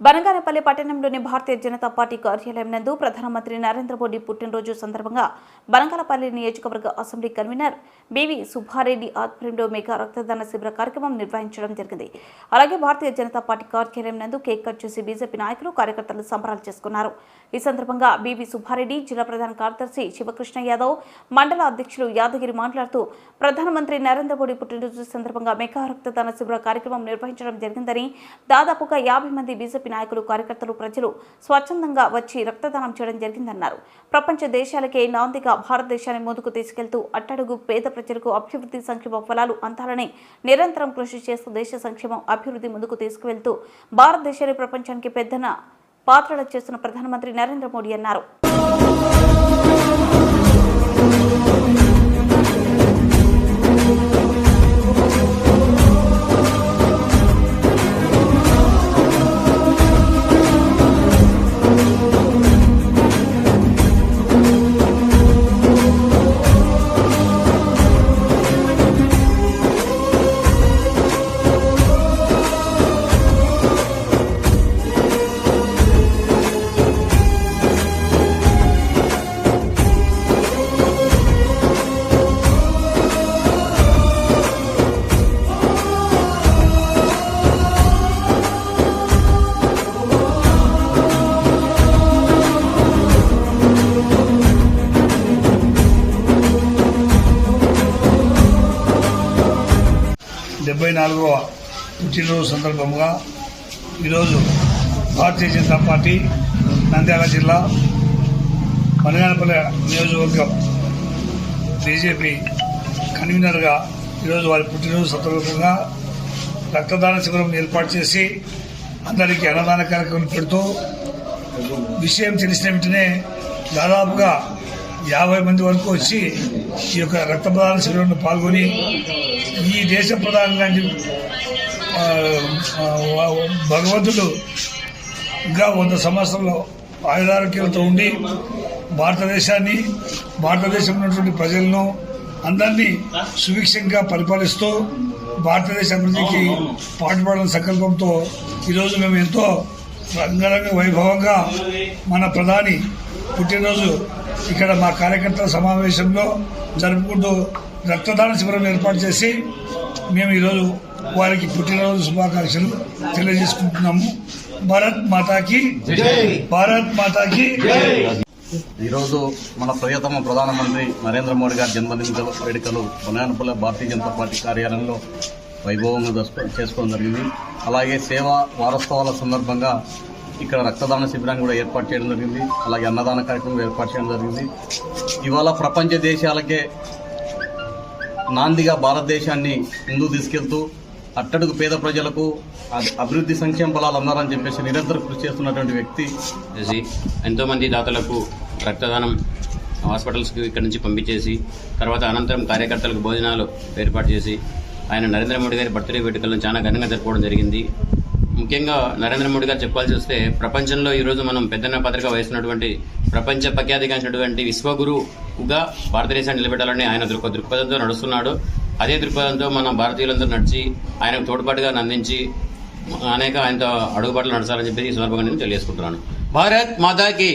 బనగానపల్లి పట్టణంలోని భారతీయ జనతా పార్టీ కార్యాలయం నందు ప్రధానమంత్రి నరేంద్ర మోడీ పుట్టినరోజు సందర్భంగా బనగానపల్లి నియోజకవర్గ అసెంబ్లీ కన్వీనర్ బివి సుబ్బారెడ్డి ఆధ్వర్యంలో మెగా రక్తదాన శిబిర కార్యక్రమం నిర్వహించడం జరిగింది. అలాగే భారతీయ జనతా పార్టీ కార్యాలయం నందు కేక్ కట్ చేసి బీజేపీ నాయకులు కార్యకర్తలు సంబరాలు చేసుకున్నారు. ఈ సందర్భంగా బివి సుబ్బారెడ్డి జిల్లా ప్రధాన కార్యదర్శి శివకృష్ణ యాదవ్ మండల అధ్యక్షులు యాదగిరి మాట్లాడుతూ ప్రధానమంత్రి నరేంద్ర మోడీ పుట్టినరోజు సందర్భంగా మెగా రక్తదాన శిబిర కార్యక్రమం నిర్వహించడం జరిగిందని దాదాపుగా యాభై మంది బీజేపీ నాయకులు కార్యకర్తలు ప్రజలు స్వచ్ఛందంగా వచ్చి రక్తదానం చేయడం జరిగిందన్నారు. ప్రపంచ దేశాలకే నాందిగా భారతదేశాన్ని ముందుకు తీసుకెళ్తూ అట్టడుగు పేద ప్రజలకు అభివృద్ధి సంక్షేమ ఫలాలు అందాలని నిరంతరం కృషి చేస్తూ దేశ సంక్షేమం అభివృద్ధి ముందుకు తీసుకువెళ్తూ భారతదేశాన్ని ప్రపంచానికి పెద్దన పాత్రలు చేస్తున్న ప్రధానమంత్రి నరేంద్ర మోడీ అన్నారు. డెబ్బై నాలుగవ పుట్టినరోజు సందర్భంగా ఈరోజు భారతీయ జనతా పార్టీ నంద్యాల జిల్లా మనగానపల్లి నియోజకవర్గం బీజేపీ కన్వీనర్గా ఈరోజు వారి పుట్టినరోజు సందర్భంగా రక్తదాన శిబిరం ఏర్పాటు చేసి అందరికీ అన్నదాన కార్యక్రమం పెడుతూ విషయం తెలిసిన వెంటనే దాదాపుగా యాభై మంది వరకు వచ్చి ఈ యొక్క రక్తదాన శిబిరంలో పాల్గొని ఈ దేశ ప్రధాని లాంటి భగవంతుడు ఇంకా వంద సంవత్సరంలో ఆయుధారోగ్యాలతో ఉండి భారతదేశాన్ని భారతదేశంలో ఉన్నటువంటి ప్రజలను అందరినీ సుభిక్షంగా పరిపాలిస్తూ భారతదేశ అభివృద్ధికి పాటుపడాలని సంకల్పంతో ఈరోజు మేము ఎంతో రంగరంగ వైభవంగా మన ప్రధాని పుట్టినరోజు ఇక్కడ మా కార్యకర్తల సమావేశంలో జరుపుకుంటూ రక్తదాన శిబిరం ఏర్పాటు చేసి మేము ఈరోజు వారికి పుట్టినరోజు శుభాకాంక్షలు తెలియజేసుకుంటున్నాము. భారత్ మాతాకి భారత్ మాతాకి. ఈరోజు మన ప్రియతమ ప్రధానమంత్రి నరేంద్ర మోడీ గారి జన్మదిన వేడుకలు బనానపల్లి భారతీయ జనతా పార్టీ కార్యాలయంలో వైభవంగా చేసుకోవడం జరిగింది. అలాగే సేవా వారోత్సవాల సందర్భంగా ఇక్కడ రక్తదాన శిబిరాన్ని కూడా ఏర్పాటు చేయడం జరిగింది. అలాగే అన్నదాన కార్యక్రమం ఏర్పాటు చేయడం జరిగింది. ఇవాళ ప్రపంచ దేశాలకే నాందిగా భారతదేశాన్ని ముందుకు తీసుకెళ్తూ అట్టడుగు పేద ప్రజలకు అభివృద్ధి సంక్షేమ బలాలు అందాలని చెప్పేసి నిరంతరం కృషి చేస్తున్నటువంటి వ్యక్తి. చేసి ఎంతోమంది దాతలకు రక్తదానం హాస్పిటల్స్కి ఇక్కడ నుంచి పంపించేసి తర్వాత అనంతరం కార్యకర్తలకు భోజనాలు ఏర్పాటు చేసి ఆయన నరేంద్ర మోడీ గారి బర్త్డే వేడుకలను చాలా ఘనంగా జరుపుకోవడం జరిగింది. ముఖ్యంగా నరేంద్ర మోడీ గారు చెప్పాల్సి వస్తే ప్రపంచంలో ఈరోజు మనం పెద్దన్న పత్రిక వహిస్తున్నటువంటి ప్రపంచ ప్రఖ్యాతిగాంచినటువంటి విశ్వగురువుగా భారతదేశాన్ని నిలబెట్టాలని ఆయన దృక్పథంతో నడుస్తున్నాడు. అదే దృక్పథంతో మన భారతీయులందరూ నడిచి ఆయనకు తోడ్పాటుగా అందించి అనేక ఆయనతో అడుగుబాట్లు నడచాలని చెప్పి ఈ సందర్భంగా నేను తెలియజేసుకుంటున్నాను. భారత్ మాతాకి